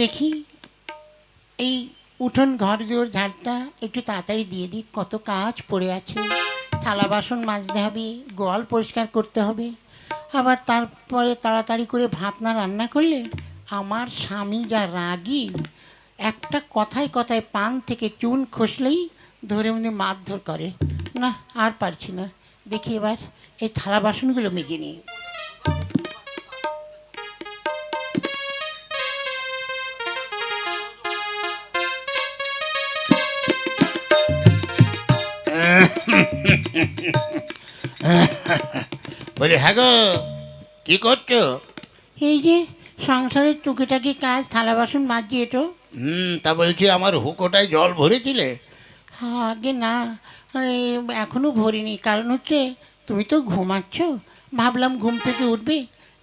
দেখি এই উঠোন ঘর জোর ঝাড়টা একটু তাড়াতাড়ি দিয়ে দিই, কত কাজ পড়ে আছে। থালা বাসন মাজতে হবে, গোয়াল পরিষ্কার করতে হবে। আবার তারপরে তাড়াতাড়ি করে ভাত না রান্না করলে আমার স্বামী যা রাগী, একটা কথায় কথায় পান থেকে চুন খসলেই ধরে উনি মারধর করে। না, আর পারছি না। দেখি এবার এই থালা বাসনগুলো মেজে নিই বলি হ্যাঁ গো কি করছ? এই যে সংসারের টুকিটাকি কাজ থালা বাসন মাজি এটো হুম তা বলছি আমার হুকোটায় জল ভরেছিলে? আগে না এই এখনও ভরিনি। কারণ হচ্ছে তুমি তো ঘুমাচ্ছ। ভাবলাম ঘুম থেকে উঠবে।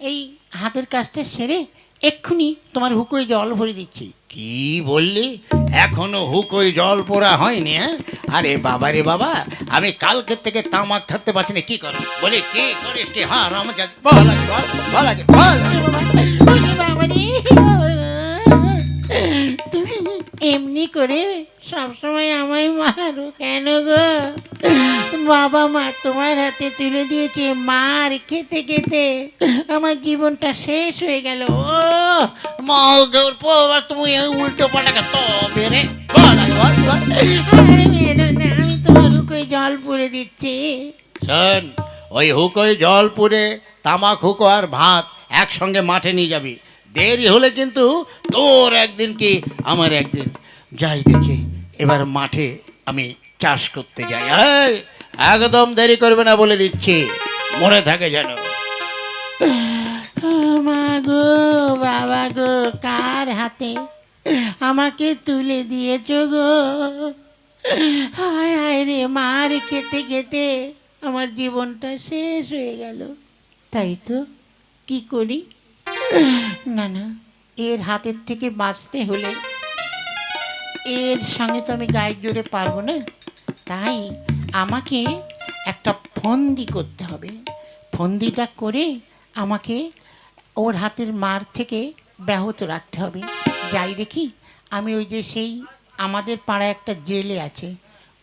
এই হাতের কাজটা সেরে এক্ষুনি তোমার হুকোয় জল ভরে দিচ্ছি। কি বললি? এখনও হুকোই জল পোড়া হয়নি হ্যাঁ? আরে বাবা রে বাবা আমি কালকে থেকে তামাক খাতে পারছি না কি করো? বলি কি করিস কি? হ্যাঁ আমার কাছে বল আগে বল বল আগে বল বাবা রে, এমনি করে, সবসময় আমায় মারো। কেন গো? বাবা মা তোমার হাতে তুলে দিয়েছে, মার খেতে খেতে। আমার জীবনটা শেষ হয়ে গেল। ও মগের পর তুমি এই উল্টো পাল্টা তো বেরে বল আগে বল বল আরে মেরো না, আমি তোমার রুকোয় জল পুড়ে দিচ্ছি। শোন, ওই হুকোয় জল পুরে তামাক, হুকো আর ভাত একসঙ্গে মাঠে নিয়ে যাবি। দেরি হলে কিন্তু তোর একদিন কি, আমার একদিন। যাই দেখি, এবার মাঠে আমি চাষ করতে যাই। একদম দেরি করবে না বলে দিচ্ছি, মনে থাকে যেন। মা গো, বাবা গো, কার হাতে আমাকে তুলে দিয়েছ গো? হায় হায় রে, মার খেতে খেতে আমার জীবনটা শেষ হয়ে গেল। তাই তো, কি করি? না না, এর হাতের থেকে বাঁচতে হলে এর সঙ্গে তো আমি গায়ের জোরে পারব না। তাই আমাকে একটা ফন্দি করতে হবে। ফন্দিটা করে আমাকে ওর হাতের মার থেকে ব্যাহত রাখতে হবে। যাই দেখি, আমি ওই যে সেই আমাদের পাড়ায় একটা জেলে আছে,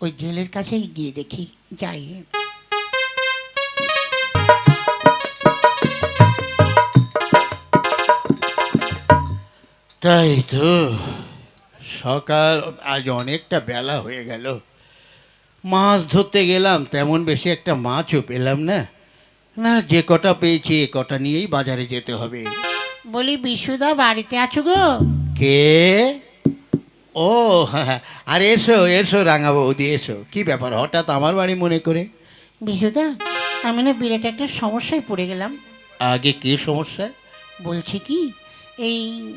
ওই জেলের কাছেই গিয়ে দেখি। যাই। তাই তো। সকাল আজ অনেকটা বেলা হয়ে গেল। মাছ ধরতে গেলাম তেমন বেশি একটা মাছও পেলাম না। না যে কটা পেয়েছি এ কটা নিয়েই বাজারে যেতে হবে। বলি বিশুদা বাড়িতে আছো গো? কে? ও হ্যাঁ, হ্যাঁ। আর এসো এসো রাঙা বৌদি এসো। কি ব্যাপার হঠাৎ আমার বাড়ি মনে করে? বিশুদা আমি না বিরাট একটা সমস্যায় পড়ে গেলাম। আগে কি সমস্যা? বলছি কি এই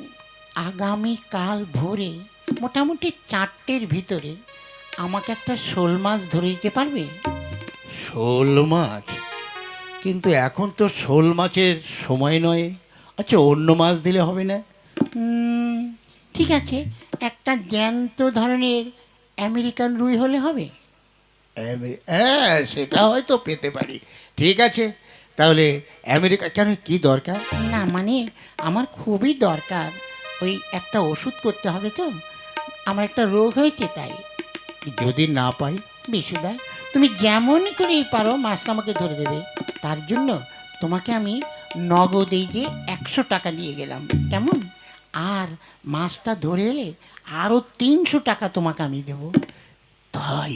আগামী কাল ভোরে মোটামুটি চারটের ভিতরে আমাকে একটা শোল মাছ ধরে দিতে পারবে? শোল মাছ? কিন্তু এখন তো শোল মাছের সময় নয়। আচ্ছা অন্য মাছ দিলে হবে না? ঠিক আছে। একটা জ্যান্ত ধরনের আমেরিকান রুই হলে হবে? হ্যাঁ সেটা হয়তো পেতে পারি। ঠিক আছে। তাহলে আমেরিকা কেন কি দরকার? না মানে আমার খুবই দরকার। ওই একটা ওষুধ করতে হবে তো। আমার একটা রোগ হয়েছে তাই। যদি না পাই, বিশুদা, তুমি যেমন করেই পারো মাছটা আমাকে ধরে দেবে। তার জন্য তোমাকে আমি নগদেই যে একশো টাকা দিয়ে গেলাম, কেমন? আর মাছটা ধরে এলে আরও তিনশো টাকা তোমাকে আমি দেবো। তাই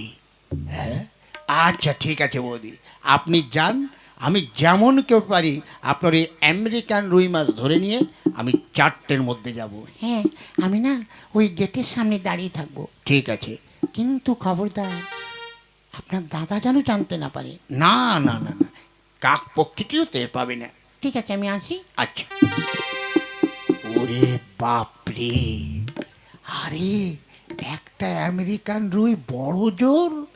হ্যাঁ? আচ্ছা ঠিক আছে বৌদি। আপনি যান আমি যেমন কেউ পারি আপনার এই আমেরিকান রুই মাছ ধরে নিয়ে আমি চারটের মধ্যে যাব। হ্যাঁ আমি না ওই গেটের সামনে দাঁড়িয়ে থাকব। ঠিক আছে। কিন্তু খবরদার আপনার দাদা যেন জানতে না পারে। না না না না। কাক পক্ষীটিও টের পাবে না। ঠিক আছে আমি আসি। আচ্ছা। ওরে বাপরে। আরে একটা আমেরিকান রুই বড় জোর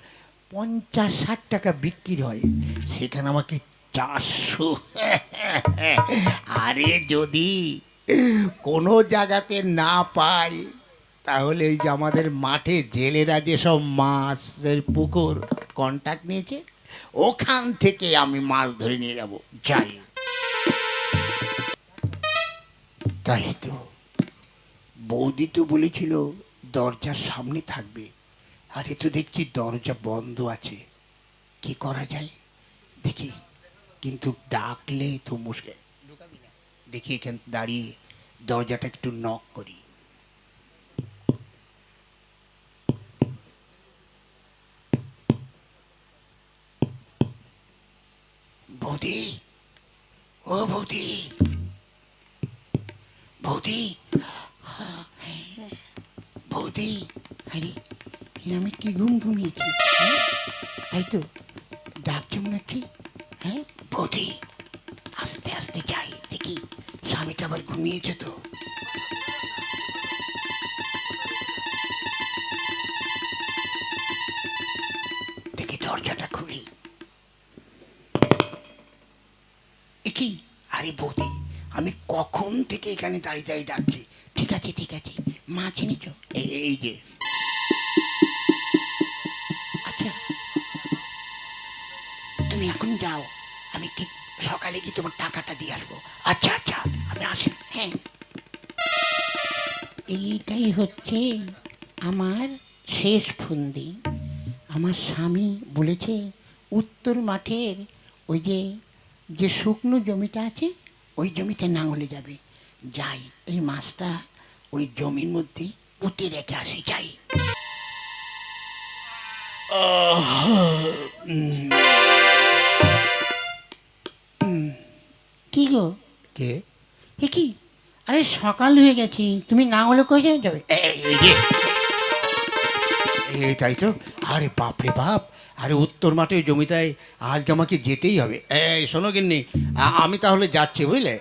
পঞ্চাশ ষাট টাকা বিক্রি হয়। সেখানে আমাকে চারশো। আরে যদি কোনো জায়গাতে না পাই, তাহলে ওই যে আমাদের মাঠে জেলেরা যেসব মাছের পুকুর কন্ট্যাক্ট নিয়েছে, ওখান থেকে আমি মাছ ধরে নিয়ে যাব। যাই। তাই তো। বৌদি তো বলেছিল, দরজার সামনে থাকবে। আর তো দেখছি দরজা বন্ধ আছে। কি করা যায়? দেখি। কিন্তু ডাকলেই তো মুশকিল। দেখি এখান দাঁড়িয়ে দরজাটা একটু নক করি। আস্তে যাই দেখি স্বামীটা আবার ঘুমিয়েছে তো। দেখি দরজাটা খুলি। আরে বৌদি, আমি কখন থেকে এখানে দাঁড়িয়ে দাঁড়িয়ে ডাকছি? ঠিক আছে ঠিক আছে। মা চিনেছ এই যে। আচ্ছা। তুমি এখন যাও। সকালে কি তোমার টাকাটা দিয়ে আসব? আচ্ছা আচ্ছা আমি আসি হ্যাঁ। এইটাই হচ্ছে আমার শেষ ফন্দি। আমার স্বামী বলেছে উত্তর মাঠের ওই যে যে শুকনো জমিটা আছে ওই জমিতে নাঙলে যাবে। যাই এই মাছটা ওই জমির মধ্যে পুঁতে রেখে আসি যাই। কি গো? কে? এ কি? আরে সকাল হয়ে গেছে তুমি না হলে কোথায় যাবে? এই তাই তো? আরে বাপ রে বাপ। আরে উত্তর মাঠে ওই জমিটায় আজকে আমাকে যেতেই হবে। এই শোনো গিন্নি আ- আমি তাহলে যাচ্ছি বুঝলে?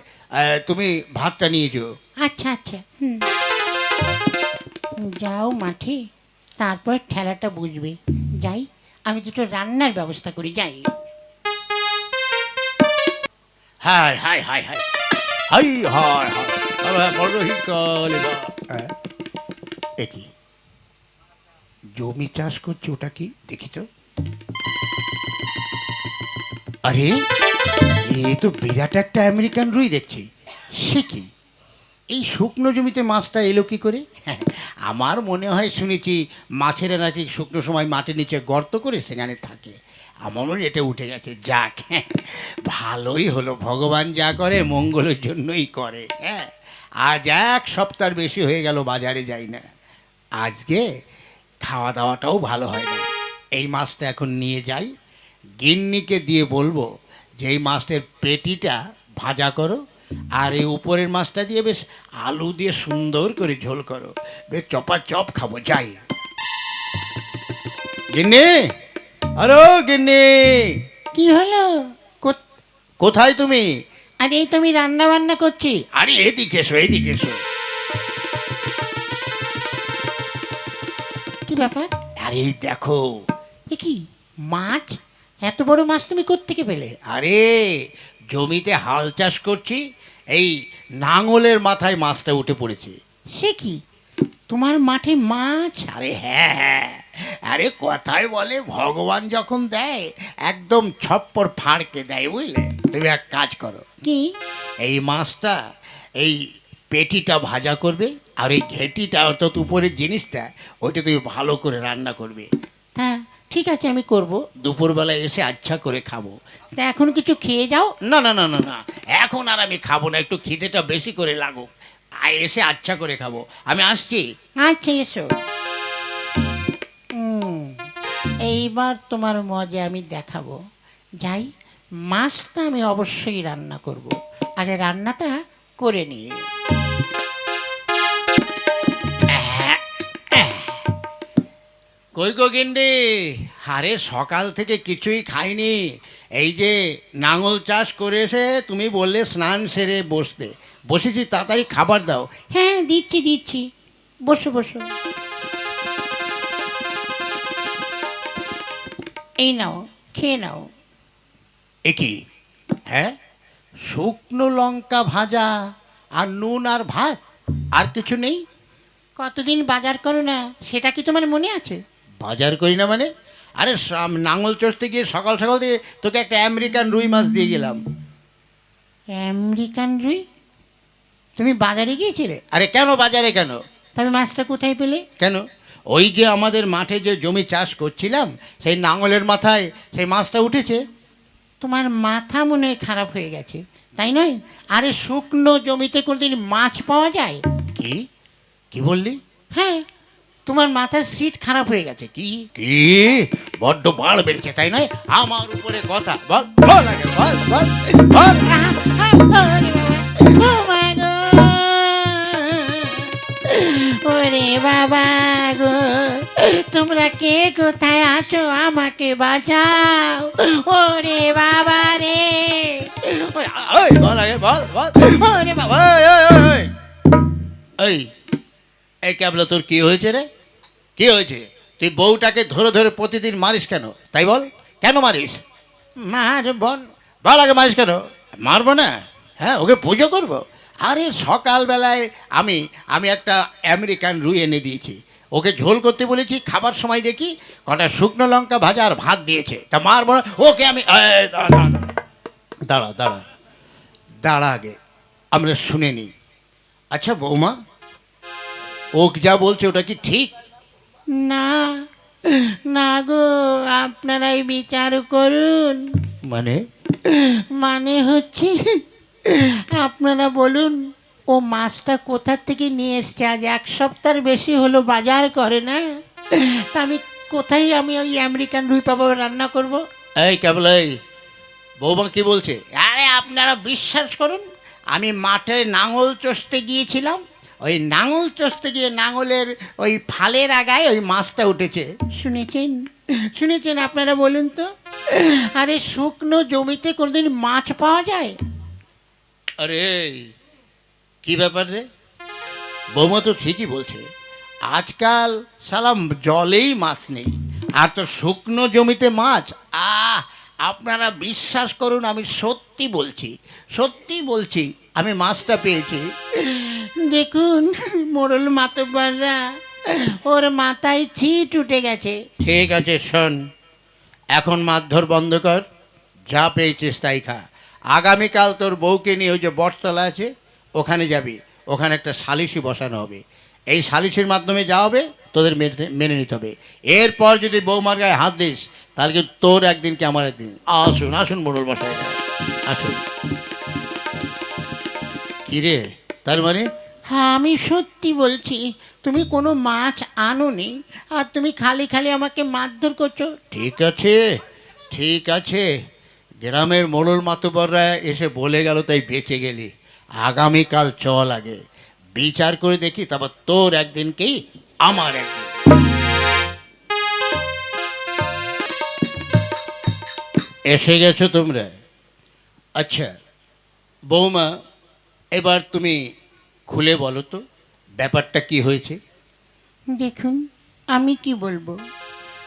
তুমি ভাতটা নিয়ে যেও। আচ্ছা আচ্ছা যাও মাঠে তারপর ঠেলাটা বুঝবে। যাই আমি দুটো রান্নার ব্যবস্থা করি যাই। High high high high. High high high. হ্যাঁ এ কি? জমি চাষ করছে, ওটা কি? দেখি তো আরে, এ তো বিরাট একটা আমেরিকান রুই দেখছি। সে কি? এই শুকনো জমিতে মাছটা এলো কি করে? আমার মনে হয় শুনেছি, মাছেরা নাকি শুকনো সময় মাটির নিচে গর্ত করে সেখানে থাকে। আমার হয় এটা উঠে গেছে, যাক হ্যাঁ ভালোই হলো। ভগবান যা করে, মঙ্গলের জন্যই করে হ্যাঁ। আজ এক সপ্তাহ বেশি হয়ে গেল, বাজারে যাই না। আজকে খাওয়া দাওয়াটাও ভালো হয় না এই মাছটা এখন নিয়ে যাই। গিন্নিকে দিয়ে বলব যে, এই মাছটার পেটিটা ভাজা করো, আর এই উপরের মাছটা দিয়ে বেশ আলু দিয়ে সুন্দর করে ঝোল করো। বেশ চপা চপ খাব, যাই। গিন্নি! আরও গিন্নি কি হলো? কোথায় তুমি? আরে এই তো আমি রান্না বান্না করছি। আরে এদিকে এসো এদিকে এসো। কি ব্যাপার? আরে এই দেখো। এ কি মাছ? এত বড় মাছ তুমি কোত্থেকে পেলে? আরে জমিতে হাল চাষ করছি এই নাঙলের মাথায় মাছটা উঠে পড়েছে। সে কি? তোমার মাঠে মাছ? আরে হ্যাঁ হ্যাঁ। আরে কথায় বলে ভগবান যখন দেয় একদম ছপ্পর ফাড়কে দেয় বুঝলে? তুমি এক কাজ করো। কি? এই মাছটা এই পেটিটা ভাজা করবে আর এই ঘেটিটা অর্থাৎ উপরের জিনিসটা ওইটা তুমি ভালো করে রান্না করবে। হ্যাঁ ঠিক আছে আমি করব। দুপুরবেলা এসে আচ্ছা করে খাব। তা এখন কিছু খেয়ে যাও? না না না না না। এখন আর আমি খাব না একটু খিদেটা বেশি করে লাগুক। এসে আচ্ছা করে খাব। আমি আসছি। আচ্ছা এসো। এইবার তোমার মজা আমি দেখাবো। যাই মাছটা আমি অবশ্যই রান্না করব। আগে রান্নাটা করে নিয়ে কই গো গিন্ডি হারে সকাল থেকে কিছুই খাইনি। এই যে নাঙল চাষ করে এসে তুমি বললে স্নান সেরে বসতে। বসেছি তাড়াতাড়ি খাবার দাও। হ্যাঁ দিচ্ছি দিচ্ছি। বসো বসো। এই নাও খেয়ে নাও। এ কি হ্যাঁ? শুকনো লঙ্কা ভাজা আর নুন আর ভাত আর কিছু নেই? কতদিন বাজার করো না সেটা কি তোমার মনে আছে? বাজার করি না মানে? আরে সাম- নাঙল চষতে গিয়ে সকাল সকাল দিয়ে তোকে একটা আমেরিকান রুই মাছ দিয়ে গেলাম। আমেরিকান রুই? তুমি বাজারে গিয়েছিলে? আরে কেন বাজারে কেন? তবে মাছটা কোথায় পেলে? কেন? ওই যে আমাদের মাঠে যে জমি চাষ করছিলাম সেই নাঙলের মাথায় সেই মাছটা উঠেছে। তোমার মাথা মনে খারাপ হয়ে গেছে তাই নয়? আরে শুকনো জমিতে কোনোদিন মাছ পাওয়া যায়? কি? কি বললি? হ্যাঁ তোমার মাথার সিট খারাপ হয়ে গেছে কি? কি? বড্ড বাড় বেড়েছে তাই নয়? আমার উপরে কথা বল বল বল বল বল। বাবা গো তোমরা কে কোথায় আছো আমাকে বাঁচাও? ওরে বাবা রে। বল আগে বল বল। ওরে বাবা। এই, এই, ক্যাবলা তোর কি হয়েছে রে? কি হয়েছে? তুই বউটাকে ধরে ধরে প্রতিদিন মারিস কেন? তাই বল কেন মারিস? মার বল আগে মারিস কেন? মারবো না? হ্যাঁ ওকে পুজো করব? আরে সকালবেলায় আমি আমি একটা আমেরিকান রুই এনে দিয়েছি। ওকে ঝোল করতে বলেছি খাবার সময় দেখি কটা শুকনো লঙ্কা ভাজা আর ভাত দিয়েছে। তা মারবো না ওকে আমি দাঁড়া দাঁড়া দাঁড়া। দাঁড়া দাঁড়া। দাঁড়া আগে আমরা শুনে নিই। আচ্ছা বৌমা ও যা বলছে ওটা কি ঠিক? না না গো আপনারাই বিচার করুন। মানে? মানে হচ্ছে আপনারা বলুন ও মাছটা কোথা থেকে নিয়ে এসছে? আজ এক সপ্তাহের বেশি হলো বাজার করে না। তা আমি কোথায় আমি ওই আমেরিকান রুই পাবো রান্না করব? এই কেবল এই। বৌমা কি বলছে? আরে আপনারা বিশ্বাস করুন আমি মাঠে নাঙল চষতে গিয়েছিলাম। ওই নাঙল চষতে গিয়ে নাঙলের ওই ফালের আগায় ওই মাছটা উঠেছে। শুনেছেন? শুনেছেন আপনারা বলুন তো? আরে শুকনো জমিতে কোনোদিন মাছ পাওয়া যায়? আরে, কি ব্যাপার রে? বৌমা তো ঠিকই বলছে, আজকাল সালাম জলেই মাছ নেই, আর তো শুকনো জমিতে মাছ। আহ, আপনারা বিশ্বাস করুন, আমি সত্যি বলছি সত্যি বলছি, আমি মাছটা পেয়েছি। দেখুন, মোড়ল মাতব্বররা, ওর মাথায় ছিট উঠে গেছে। ঠিক আছে, শোন, এখন মারধর বন্ধ কর, যা পেয়েছিস তাই খা। আগামীকাল তোর বউকে নিয়ে ওই যে বটতলা আছে ওখানে যাবি। ওখানে একটা সালিশি বসানো হবে। এই সালিশির মাধ্যমে যা হবে তোদের মেনে- নিতে হবে। এরপর যদি বৌমার গায়ে হাত দিস তাহলে কিন্তু তোর একদিন কি আমার একদিন। আসুন আসুন মোড়ল বসাই আসুন। কিরে তার মানে? হ্যাঁ আমি সত্যি বলছি তুমি কোনো মাছ আনোনি আর তুমি খালি খালি আমাকে মারধর করছ? ঠিক আছে ঠিক আছে। গ্রামের মোড়ল মাতবররা এসে বলে গেল, তাই বেঁচে গেলি। আগামীকাল চল আগে। বিচার করে দেখি, তারপর তোর একদিন কি? আমার একদিন। এসে গেছো তোমরা? আচ্ছা বৌমা, এবার তুমি খুলে বলো তো, ব্যাপারটা কি হয়েছে? দেখুন, আমি কি বলব?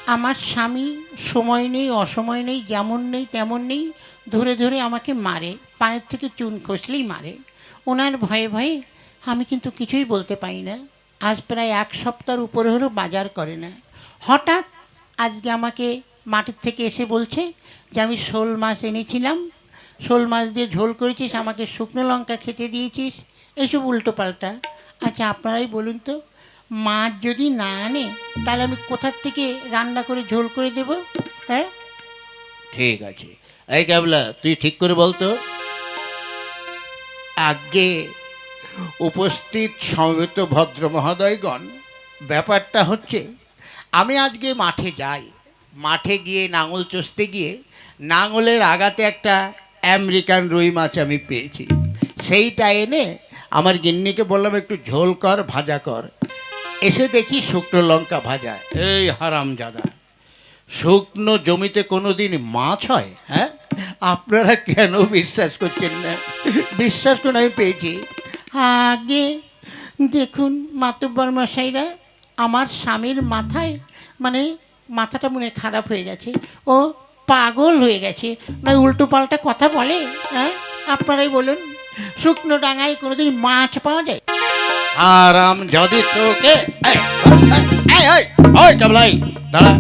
আমার স্বামী সময় নেই, অসময় নেই, যেমন নেই, তেমন নেই, ধরে ধরে আমাকে মারে, পানের থেকে চুন খসলেই মারে। ওনার ভয়ে ভয়ে আমি কিন্তু কিছুই বলতে পারি না। আজ প্রায় এক সপ্তাহের উপরে হলো বাজার করে না। হঠাৎ আজকে আমাকে মাটির থেকে এসে বলছে যে, আমি শোল মাছ এনেছিলাম। শোল মাছ দিয়ে ঝোল করেছিস, আমাকে শুকনো লঙ্কা খেতে দিয়েছিস। এসব উল্টো পাল্টা আচ্ছা আপনারাই বলুন তো মাছ যদি না আনে, তাহলে আমি কোথার থেকে রান্না করে ঝোল করে দেব? হ্যাঁ? ঠিক আছে। এই ক্যাবলা, তুই ঠিক করে বলতো আগে উপস্থিত সমবেত ভদ্র মহোদয়গণ ব্যাপারটা হচ্ছে, আমি আজকে মাঠে যাই। মাঠে গিয়ে নাঙল চষতে গিয়ে, নাঙলের আগাতে একটা আমেরিকান রুই মাছ আমি পেয়েছি। সেইটা এনে আমার গিন্নিকে বললাম, একটু ঝোল কর, ভাজা কর। এসে দেখি শুকনো লঙ্কা ভাজা। এই হারামজাদা শুকনো জমিতে কোনো দিন মাছ হয় হ্যাঁ? আপনারা কেন বিশ্বাস করছেন না? বিশ্বাস করুন, আমি পেয়েছি। আগে দেখুন, মাতব্বর মশাইরা আমার স্বামীর মাথায় মানে মাথাটা মনে খারাপ হয়ে গেছে। ও পাগল হয়ে গেছে। নয়, উল্টো পাল্টা কথা বলে হ্যাঁ? আপনারাই বলুন, শুকনো ডাঙায় কোনোদিন মাছ পাওয়া যায়? আরাম যদি তোকে কাবলাই দাঁড়া।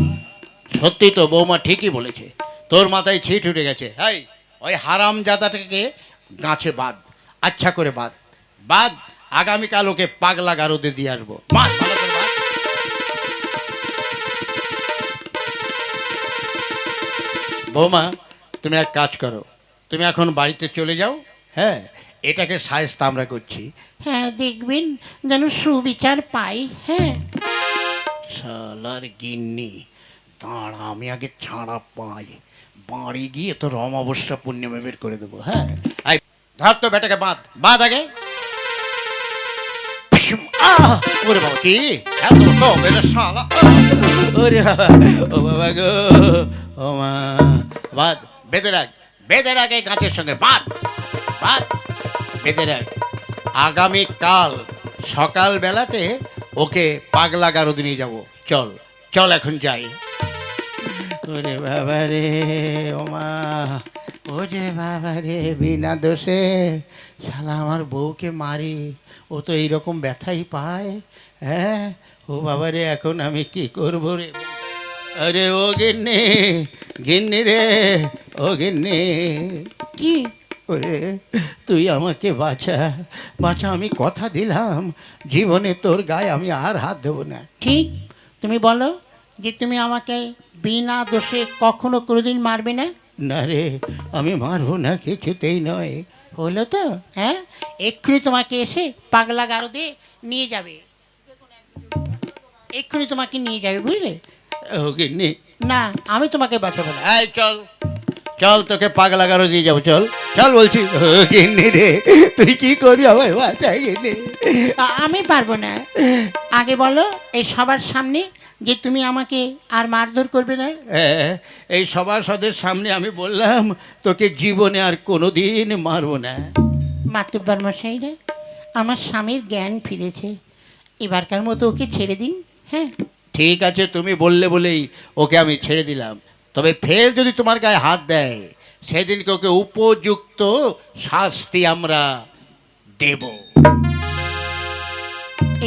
সত্যি তো বৌমা ঠিকই বলেছে। তোর মাথায় ছিট উঠে গেছে। এই, ওই হারাম জাদাটাকে গাছে বাদ আচ্ছা করে বাদ বাদ আগামীকাল ওকে পাগলা গারদে দিয়ে আসব। বৌমা, তুমি এক কাজ করো। তুমি এখন বাড়িতে চলে যাও হ্যাঁ? এটাকে সায়স্তা আমরা করছি। হ্যাঁ দেখবেন যেন সুবিচার পাই হ্যাঁ। শালার গিন্নি দাঁড়া আমি আগে ছাড়া পাই। বাড়ি গিয়ে তো রম অবশ্যা পূর্ণিমা বের করে দেবো হ্যাঁ? আই ধর তো বেটাকে বাঁধ বাঁধ আগে। ওরে বাবা কি? এত তো বেটা শালা। ওরে ও বাবা গো ও মা। বাঁধ বেঁধে রাখ বেঁধে রাখ এই গাছের সঙ্গে বাঁধ বাঁধ। বেঁধে রাখ আগামীকাল সকাল বেলাতে ওকে পাগলা গারদ নিয়ে যাব। চল চল এখন যাই। ওরে বাবা রে ওমা ও যে বাবা রে বিনা দোষে শালা আমার বউকে মারি ও তো এইরকম ব্যথাই পায় হ্যাঁ? ও বাবা রে এখন আমি কি করব রে? আরে ও গিন্নি গিন্নি রে ও গিন্নি। কি? ওরে তুই আমাকে বাঁচা বাঁচা আমি কথা দিলাম জীবনে তোর গায়ে আমি আর হাত দেবো না। ঠিক তুমি বলো যে তুমি আমাকে বিনা দোষে কখনো কোনোদিন মারবে না? না রে আমি মারবো না কিছুতেই নয়। হলো তো হ্যাঁ? এক্ষুনি তোমাকে এসে পাগলা গারদে নিয়ে যাবে। এক্ষুনি তোমাকে নিয়ে যাবে বুঝলে? ও গিন্নি। না আমি তোমাকে বাঁচাবো না। চল। চল তোকে পাগলা গারো দিয়ে যাব চল। চল বলছি গিন্নি রে তুই কি করবি আমায় বাঁচা গিন্নি? আমি পারব না। আগে বলো এই সবার সামনে যে তুমি আমাকে আর মারধর করবে না? হ্যাঁ, এই সভাসদের সামনে আমি বললাম তোকে জীবনে আর কোনো দিন মারবো না। মাতুব্বার মশাই রে আমার স্বামীর জ্ঞান ফিরেছে। এবারকার মতো ওকে ছেড়ে দিন হ্যাঁ? ঠিক আছে তুমি বললে বলেই ওকে আমি ছেড়ে দিলাম। তবে ফের যদি তোমার গায়ে হাত দেয় সেদিনকে ওকে উপযুক্ত শাস্তি আমরা দেব।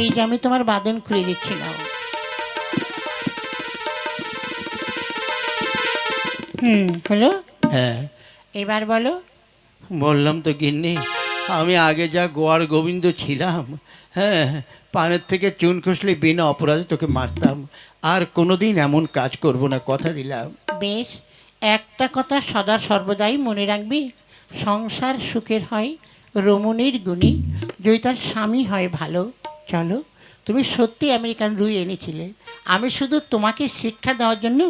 এই যে আমি তোমার বাদন খুলে দিচ্ছি না হুম হলো? হ্যাঁ। এবার বলো। বললাম তো গিন্নি আমি আগে যা গোয়ার গোবিন্দ ছিলাম হ্যাঁ পানের থেকে চুন খসলে বিনা অপরাধে তোকে মারতাম আর কোনোদিন এমন কাজ করব না কথা দিলাম। বেশ একটা কথা সদা সর্বদাই মনে রাখবি সংসার সুখের হয় রমণীর গুণী যদি তার স্বামী হয় ভালো। চলো তুমি সত্যি আমেরিকান রুই এনেছিলে। আমি শুধু তোমাকে শিক্ষা দেওয়ার জন্য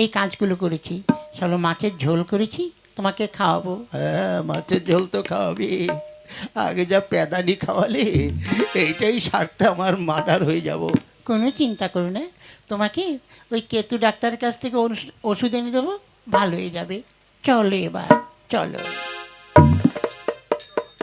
এই কাজগুলো করেছি। চলো মাছের ঝোল করেছি তোমাকে খাওয়াবো। হ্যাঁ মাছের ঝোল তো খাওয়াবি। আগে যা প্যাদানি খাওয়ালে এইটাই স্বার্থে আমার মার্ডার হয়ে যাব। কোনো চিন্তা করো না। তোমাকে ওই কেতু ডাক্তারের কাছ থেকে ওষ- ওষুধ এনে দেবো ভালো হয়ে যাবে। চলো এবার, চলো।